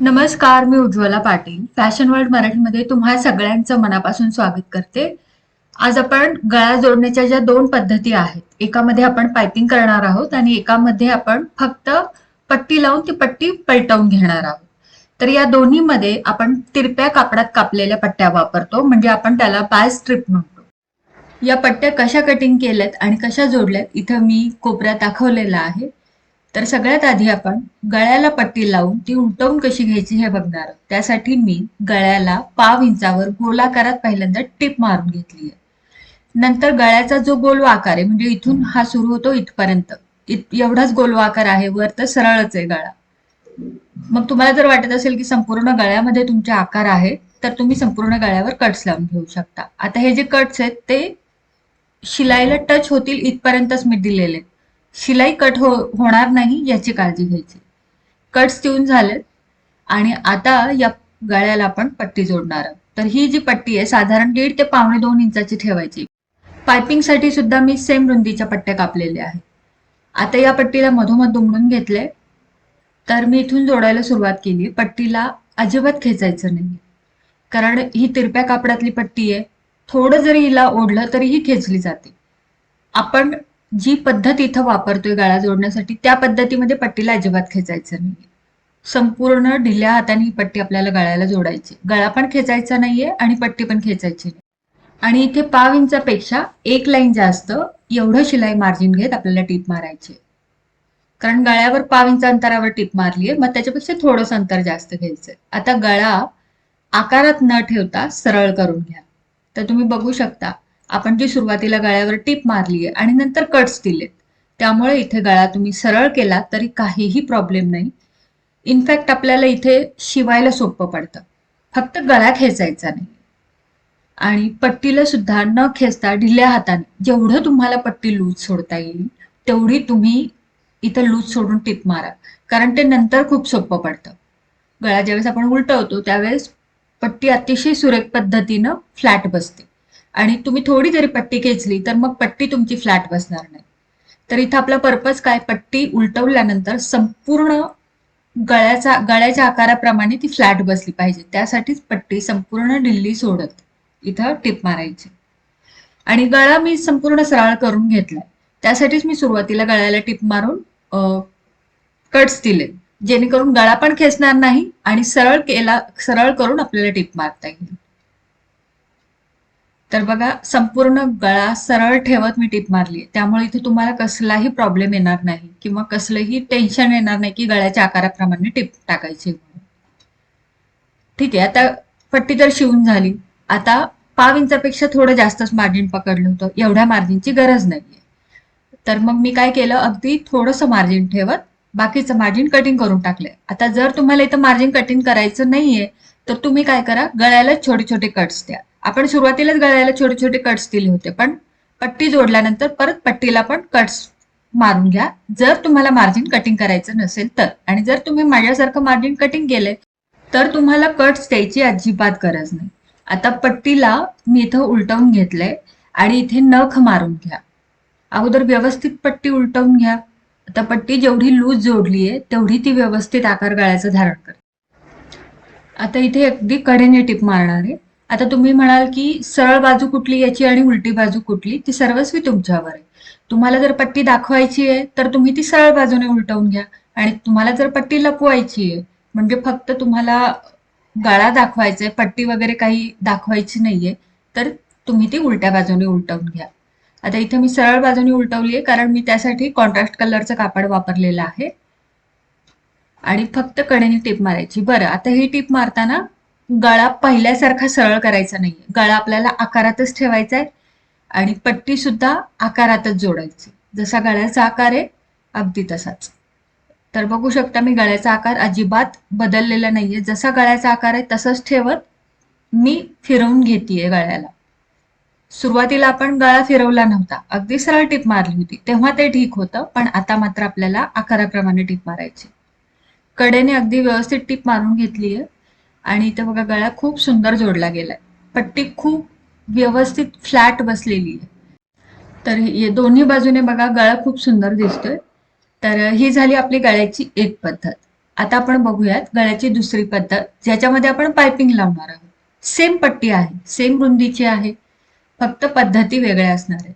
नमस्कार मी Ujjwala Patil. Fashion world मराठीमध्ये तुम्हा सगळ्यांचं मनापासून स्वागत करते. आज आपण गळा जोडण्याच्या ज्या दोन पद्धती आहेत एकामध्ये आपण पायपिंग करणार आहोत आणि एकामध्ये आपण फक्त पट्टी लावून ती पट्टी पलटवून घेणार आहोत. तर या दोन्हीमध्ये आपण तिरप्या कापडात कापलेल्या पट्ट्या वापरतो म्हणजे आपण त्याला बाय स्ट्रिप म्हणतो. या पट्ट्या कशा कटिंग केल्यात आणि कशा जोडल्यात इथं मी कोपऱ्यात दाखवलेला आहे. तर सगळ्यात आधी आपण गळ्याला पट्टी लावून ती उलटवून कशी घ्यायची हे बघणार. त्यासाठी मी गळ्याला पाव इंचावर गोलाकारात पहिल्यांदा टिप मारून घेतली आहे. नंतर गळ्याचा जो गोल आकार आहे म्हणजे इथून हा सुरू होतो इथपर्यंत. इत एवढाच गोल आकार आहे वर तर सरळच आहे गळा. मग तुम्हाला जर वाटत असेल की संपूर्ण गळ्यामध्ये तुमचे आकार आहे तर तुम्ही संपूर्ण गळ्यावर कट्स लावून घेऊ शकता. आता हे जे कट्स आहेत ते शिलाईला टच होतील इथपर्यंतच मी दिलेले. आहेत. शिलाई कट हो होणार नाही याची काळजी घ्यायची. कट्स देऊन झालेत आणि आता या गळ्याला आपण पट्टी जोडणार आहोत. तर ही जी पट्टी आहे साधारण दीड ते पावणे दोन इंचाची ठेवायची. पायपिंगसाठी सुद्धा मी सेम रुंदीच्या पट्ट्या कापलेल्या आहेत. आता या पट्टीला मधोमध दुमडून घेतले तर मी इथून जोडायला सुरुवात केली. पट्टीला अजिबात खेचायचं नाही कारण ही तिरप्या कापडातली पट्टी आहे. थोडं जरी हिला ओढलं तरी ही खेचली जाते. आपण जी पद्धत इथं वापरतोय गळा जोडण्यासाठी त्या पद्धतीमध्ये पट्टीला अजिबात खेचायचं नाही संपूर्ण ढिल्या हाताने ही पट्टी आपल्याला गळ्याला जोडायची. गळा पण खेचायचा नाहीये आणि पट्टी पण खेचायची नाही. आणि इथे पाव इंचापेक्षा एक लाईन जास्त एवढं शिलाई मार्जिन घेत आपल्याला टीप मारायची कारण गळ्यावर पाव इंच अंतरावर टीप मारली आहे मग त्याच्यापेक्षा थोडंसं अंतर जास्त घ्यायचंय. आता गळा आकारात न ठेवता सरळ करून घ्या. तर तुम्ही बघू शकता आपण जी सुरुवातीला गळ्यावर टीप मारली आहे आणि नंतर कट्स दिलेत. त्यामुळे इथे गळा तुम्ही सरळ केला तरी काहीही प्रॉब्लेम नाही. इनफॅक्ट आपल्याला इथे शिवायला सोपं पडतं. फक्त गळा खेचायचा नाही. आणि पट्टीला सुद्धा न खेचता ढिल्या हाताने जेवढं तुम्हाला पट्टी लूज सोडता येईल तेवढी तुम्ही इथं लूज सोडून टीप मारा. कारण ते नंतर खूप सोपं पडतं. गळा ज्यावेळेस आपण उलटवतो त्यावेळेस पट्टी अतिशय सुरेख पद्धतीनं फ्लॅट बसते. आणि तुम्ही थोडी जरी पट्टी खेचली तर मग पट्टी तुमची फ्लॅट बसणार नाही. तर इथं आपला पर्पज काय? पट्टी उलटवल्यानंतर संपूर्ण गळ्याचा गळ्याच्या आकाराप्रमाणे ती फ्लॅट बसली पाहिजे. त्यासाठीच पट्टी संपूर्ण ढिल्ली सोडत इथं टिप मारायची. आणि गळा मी संपूर्ण सरळ करून घेतलाय. त्यासाठीच मी सुरुवातीला गळ्याला टिप मारून कट्स दिले. जेणेकरून गळा पण खेचणार नाही आणि सरळ केला सरळ करून आपल्याला टिप मारता येईल. तर बघा संपूर्ण गळा सरळ ठेवत मी टिप मारली त्यामुळे इथे तुम्हाला कसलाही प्रॉब्लेम येणार नाही किंवा कसलंही टेन्शन येणार नाही की गळ्याच्या आकाराप्रमाणे टिप टाकायची. ठीक आहे आता पट्टी तर शिवून झाली. आता पाव इंचापेक्षा थोडं जास्तच मार्जिन पकडलं होतं. एवढ्या मार्जिनची गरज नाहीये. तर मग मी काय केलं? अगदी थोडंसं मार्जिन ठेवत बाकीचं मार्जिन कटिंग करून टाकलंय. आता जर तुम्हाला इथं मार्जिन कटिंग करायचं नाहीये तर तुम्ही काय करा? गळ्याला छोटे छोटे कट्स द्या. आपण सुरुवातीलाच गळ्याला छोटे छोटे कट्स दिले होते पण पट्टी जोडल्यानंतर परत पट्टीला पण कट्स मारून घ्या. जर तुम्हाला मार्जिन कटिंग करायचं नसेल तर आणि जर तुम्ही माझ्यासारखं मार्जिन कटिंग केलंय तर तुम्हाला कट्स द्यायची अजिबात गरज नाही. आता पट्टीला मी इथं उलटवून घेतलंय आणि इथे नख मारून घ्या. अगोदर व्यवस्थित पट्टी उलटवून घ्या. आता पट्टी जेवढी लूज जोडली आहे तेवढी ती व्यवस्थित आकार गळ्याचं धारण कर. आता इथे अगदी कडेने टिप मारणार आहे. आता तुम्ही म्हणाल की सरळ बाजू कुठली याची आणि उलटी बाजू कुठली ती सर्वस्वी तुमच्यावर आहे. तुम्हाला जर पट्टी दाखवायची आहे तर तुम्ही ती सरळ बाजूने उलटवून घ्या. आणि तुम्हाला जर पट्टी लपवायची आहे म्हणजे फक्त तुम्हाला गळा दाखवायचा आहे पट्टी वगैरे काही दाखवायची नाहीये तर तुम्ही ती उलट्या बाजूने उलटवून घ्या. आता इथे मी सरळ बाजूने उलटवली आहे कारण मी त्यासाठी कॉन्ट्रास्ट कलरचं कापड वापरलेलं आहे. आणि फक्त कडेने टीप मारायची. बरं आता ही टीप मारताना गळा पहिल्यासारखा सरळ करायचा नाहीये. गळा आपल्याला आकारातच ठेवायचा आहे आणि पट्टी सुद्धा आकारातच जोडायची. जसा गळ्याचा आकार आहे अगदी तसाच. तर बघू शकता मी गळ्याचा आकार अजिबात बदललेला नाहीये. जसा गळ्याचा आकार आहे तसंच ठेवत मी फिरवून घेतेय गळ्याला. सुरुवातीला आपण गळा फिरवला नव्हता. अगदी सरळ टीप मारली होती. तेव्हा ते ठीक होतं पण आता मात्र आपल्याला आकाराप्रमाणे टीप मारायची. कडेने अगदी व्यवस्थित टीप मारून घेतली आहे आणि इथं बघा गळा खूप सुंदर जोडला गेलाय. पट्टी खूप व्यवस्थित फ्लॅट बसलेली आहे. तर हे दोन्ही बाजूने बघा गळा खूप सुंदर दिसतोय. तर ही झाली आपली गळ्याची एक पद्धत. आता आपण बघूयात गळ्याची दुसरी पद्धत ज्याच्यामध्ये आपण पायपिंग लावणार आहोत. सेम पट्टी आहे सेम रुंदीची आहे फक्त पद्धती वेगळ्या असणार आहेत.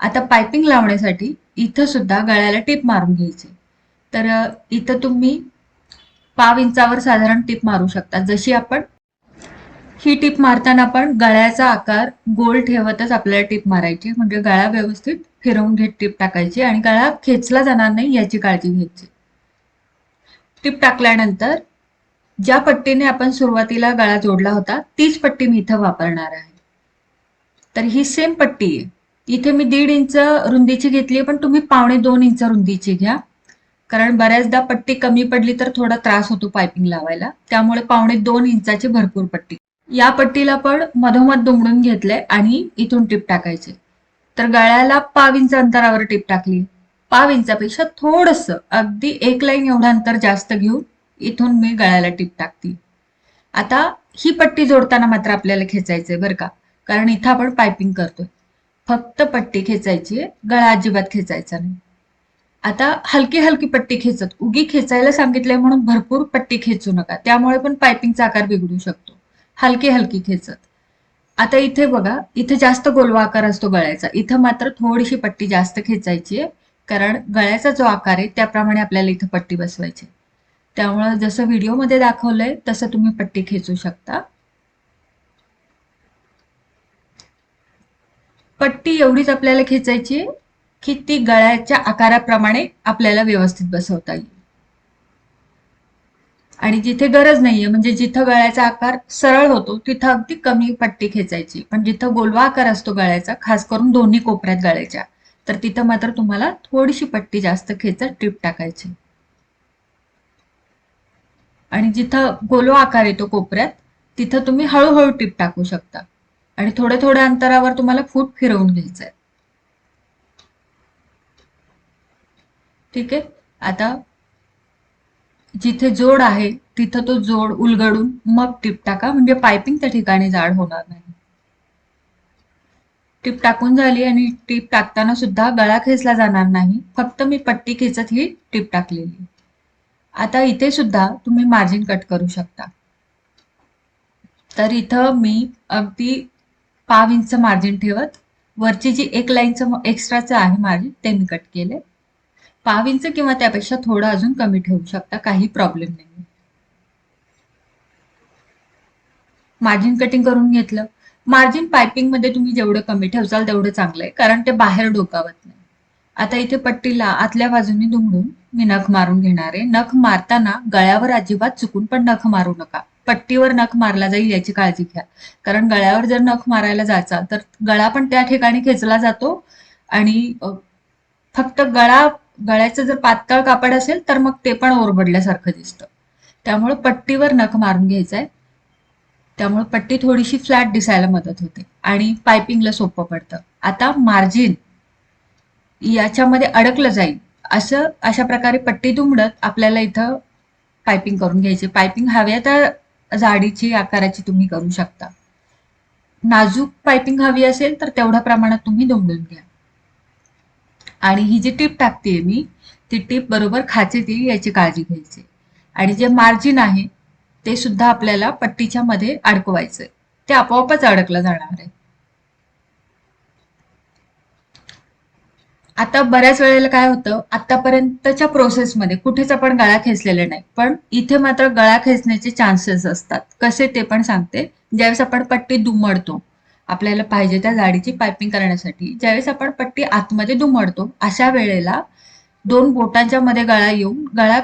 आता पायपिंग लावण्यासाठी इथं सुद्धा गळ्याला टीप मारून घ्यायची. तर इथं तुम्ही पाव इंचावर साधारण टीप मारू शकता जशी आपण ही टीप मारताना पण गळ्याचा आकार गोल ठेवतच आपल्याला टीप मारायची. म्हणजे गळा व्यवस्थित फिरवून घेत टीप टाकायची आणि गळा खेचला जाणार नाही याची काळजी घ्यायची. टीप टाकल्यानंतर ज्या पट्टीने आपण सुरुवातीला गळा जोडला होता तीच पट्टी मी इथं वापरणार आहे. तर ही सेम पट्टी आहे. इथे मी दीड इंच रुंदीची घेतली पण तुम्ही पावणे दोन इंच रुंदीची घ्या. कारण बऱ्याचदा पट्टी कमी पडली तर थोडा त्रास होतो पायपिंग लावायला. त्यामुळे पावणे दोन इंचाची भरपूर पट्टी. या पट्टीला पण मधोमध दुमडून घेतले आणि इथून टीप टाकायचे. तर गळ्याला पाव इंच अंतरावर टीप टाकली. पाव इंचापेक्षा थोडस अगदी एक लाईन एवढं अंतर जास्त घेऊन इथून मी गळ्याला टीप टाकते. आता ही पट्टी जोडताना मात्र आपल्याला खेचायचंय बरं का. कारण इथं आपण पायपिंग करतोय. फक्त पट्टी खेचायची गळा अजिबात खेचायचा नाही. आता हलकी हलकी पट्टी खेचत. उगी खेचायला सांगितलंय म्हणून भरपूर पट्टी खेचू नका. त्यामुळे पण पायपिंगचा आकार बिघडू शकतो. हलकी हलकी खेचत. आता इथे बघा इथे जास्त गोलवा आकार असतो गळ्याचा. इथं मात्र थोडीशी पट्टी जास्त खेचायची आहे. कारण गळ्याचा जो आकार आहे त्याप्रमाणे आपल्याला इथं पट्टी बसवायची त्यामुळे त्यामुळं जसं व्हिडिओमध्ये दाखवलंय तसं तुम्ही पट्टी खेचू शकता. पट्टी एवढीच आपल्याला खेचायची आहे. की ती गळ्याच्या आकाराप्रमाणे आपल्याला व्यवस्थित बसवता येईल. आणि जिथे गरज नाहीये म्हणजे जिथं गळ्याचा आकार सरळ होतो तिथं अगदी कमी पट्टी खेचायची. पण जिथं गोलवा आकार असतो गळ्याचा खास करून दोन्ही कोपऱ्यात गळ्याच्या तर तिथं मात्र तुम्हाला थोडीशी पट्टी जास्त खेचत ट्रिप टाकायची. आणि जिथं गोलवा आकार येतो कोपऱ्यात तिथं तुम्ही हळूहळू टिप टाकू शकता. आणि थोड्या थोड्या अंतरावर तुम्हाला फूट फिरवून घ्यायचं आहे ठीक आहे? आता जिथे जोड आहे तिथं तो जोड उलगडून मग टिप टाका. म्हणजे पायपिंग त्या ठिकाणी जाड होणार नाही. टिप टाकून झाली आणि टिप टाकताना सुद्धा गळा खेचला जाणार नाही. फक्त मी पट्टी खेचत ही टिप टाकलेली. आता इथे सुद्धा तुम्ही मार्जिन कट करू शकता. तर इथं मी अगदी पाव इंच मार्जिन ठेवत वरची जी एक लाईनचं एक्स्ट्राचं आहे मार्जिन ते मी कट केले पाव इंच किंवा त्यापेक्षा थोडं अजून कमी ठेवू शकता काही प्रॉब्लेम नाही. मार्जिन कटिंग करून घेतलं. मार्जिन पायपिंगमध्ये तुम्ही जेवढं कमी ठेवचाल तेवढं चांगलं आहे कारण ते बाहेर डोकावत नाही. आता इथे पट्टीला आतल्या बाजूने दुमडून मी नख मारून घेणार आहे. नख मारताना गळ्यावर अजिबात चुकून पण नख मारू नका. पट्टीवर नख मारला जाईल याची काळजी घ्या. कारण गळ्यावर जर नख मारायला जायचा तर गळा पण त्या ठिकाणी खेचला जातो आणि फक्त गळा गळ्याचं जर पातळ कापड असेल तर मग ते पण ओरबडल्यासारखं दिसतं. त्यामुळे पट्टीवर नख मारून घ्यायचा आहे त्यामुळे पट्टी थोडीशी फ्लॅट दिसायला मदत होते. आणि पायपिंगला सोपं पडतं. आता मार्जिन याच्यामध्ये अडकलं जाईल. असं अशा प्रकारे पट्टी दुमडत आपल्याला इथं पायपिंग करून घ्यायची. पायपिंग हव्या त्या जाडीची आकाराची तुम्ही करू शकता. नाजूक पायपिंग हवी असेल तर तेवढ्या प्रमाणात तुम्ही दुमडून घ्या. आणि ही जी टीप टाकते मी ती टीप बरोबर खाचे ती याची काळजी घ्यायची. आणि जे मार्जिन आहे ते सुद्धा आपल्याला पट्टीच्या मध्ये अडकवायचंय. ते आपोआपच अडकलं जाणार आहे. आता बऱ्याच वेळेला काय होतं आतापर्यंतच्या प्रोसेसमध्ये कुठेच आपण गळा खेचलेले नाही पण इथे मात्र गळा खेचण्याचे चान्सेस असतात. कसे ते पण सांगते. ज्यावेळेस आपण पट्टी दुमडतो आपल्याला पाहिजे त्या जाडीची पायपिंग करण्यासाठी. ज्यावेळेस आपण पट्टी आतमध्ये दुमडतो अशा वेळेला दोन बोटांच्या मध्ये गळा येऊन गळा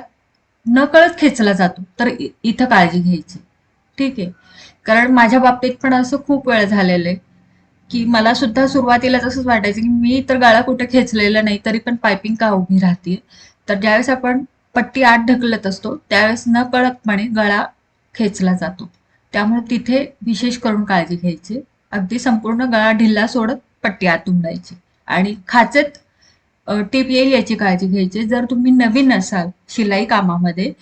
नकळत खेचला जातो. तर इथं काळजी घ्यायची. ठीक आहे? कारण माझ्या बाबतीत पण असं खूप वेळ झालेलं आहे की मला सुद्धा सुरुवातीला तसंच वाटायचं की मी तर गळा कुठे खेचलेला नाही तरी पण पायपिंग का उभी राहते तर ज्यावेळेस आपण पट्टी आत ढकलत असतो त्यावेळेस न कळतपणे गळा खेचला जातो. त्यामुळे तिथे विशेष करून काळजी घ्यायची. अगदी संपूर्ण गळा ढिल्ला सोडत पट्टी आत उमडायची आणि खाचेत अ, टीप येईल याची काळजी घ्यायची. जर तुम्ही नवीन असाल शिलाई कामामध्ये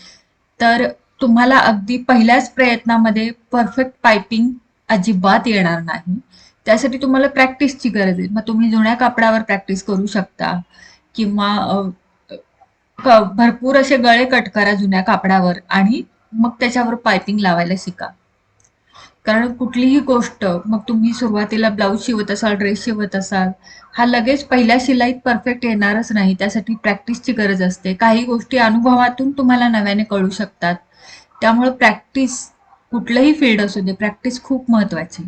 तर तुम्हाला अगदी पहिल्याच प्रयत्नामध्ये परफेक्ट पायपिंग अजिबात येणार नाही. त्यासाठी तुम्हाला प्रॅक्टिसची गरज आहे. मग तुम्ही जुन्या कापडावर प्रॅक्टिस करू शकता. किंवा भरपूर असे गळे कट करा जुन्या कापडावर आणि मग त्याच्यावर पायपिंग लावायला शिका. कारण कुठलीही गोष्ट मग तुम्ही सुरुवातीला ब्लाऊज शिवत असाल ड्रेस शिवत असाल हा लगेच पहिल्या शिलाईत परफेक्ट येणारच नाही. त्यासाठी प्रॅक्टिसची गरज असते. काही गोष्टी अनुभवातून तुम्हाला नव्याने कळू शकतात. त्यामुळे प्रॅक्टिस कुठलंही फील्ड असू दे प्रॅक्टिस खूप महत्वाची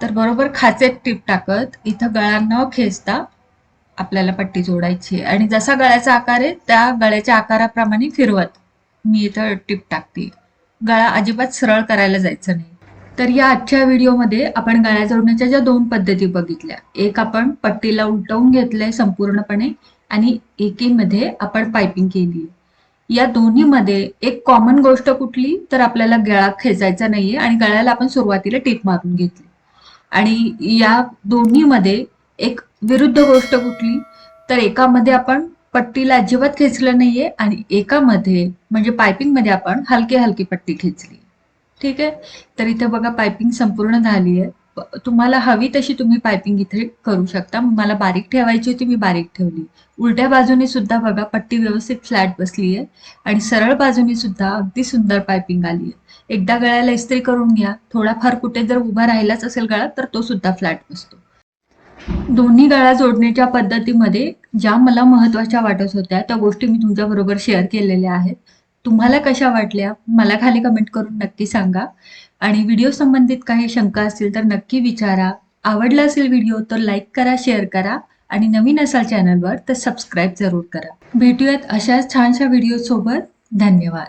तर बरोबर खाचेत टीप टाकत इथं गळा न खेचता आपल्याला पट्टी जोडायची आणि जसा गळ्याचा आकार आहे त्या गळ्याच्या आकाराप्रमाणे फिरवत मी इथं टिप टाकते. गळा अजिबात सरळ करायला जायचं नाही. तर या आजच्या व्हिडिओमध्ये आपण गळ्या जोडण्याच्या ज्या दोन पद्धती बघितल्या. एक आपण पट्टीला उलटवून घेतलंय संपूर्णपणे आणि एकीमध्ये आपण पायपिंग केली. या दोन्हीमध्ये एक कॉमन गोष्ट कुठली? तर आपल्याला गळा खेचायचा नाहीये आणि गळ्याला आपण सुरुवातीला टीप मारून घेतली. आणि या दोन्हीमध्ये एक विरुद्ध गोष्ट कुठली? तर एकामध्ये आपण पट्टीला अजिबात खेचलं नाहीये आणि एकामध्ये म्हणजे पायपिंगमध्ये आपण हलकी हलकी पट्टी खेचली. ठीक आहे? तर इथे बघा पायपिंग संपूर्ण झाली आहे तुम्हाला हवी तशी तुम्ही पायपिंग इथे करू शकता. मला बारीक ठेवायची होती मी बारीक ठेवली. उलट्या बाजूने सुद्धा बघा पट्टी व्यवस्थित फ्लॅट बसली आहे आणि सरळ बाजूने सुद्धा अगदी सुंदर पायपिंग आली आहे एकदा गळ्याला इस्त्री करून घ्या. थोडाफार कुठे जर उभा राहिलाच असेल गळा तर तो सुद्धा फ्लॅट बसतो. दोन्ही गळा जोडण्याच्या पद्धतीमध्ये ज्या मला महत्त्वाच्या वाटत होत्या त्या गोष्टी मी तुमच्या बरोबर शेअर केलेल्या आहेत. तुम्हाला कशा वाटल्या मला खाली कमेंट करून नक्की सांगा. आणि व्हिडिओ संबंधित काही शंका असतील तर नक्की विचारा. आवडला असेल व्हिडिओ तर लाईक करा शेअर करा. आणि नवीन असाल चॅनलवर तर सबस्क्राईब जरूर करा. भेटूयात अशाच छानशा व्हिडिओ सोबत. धन्यवाद.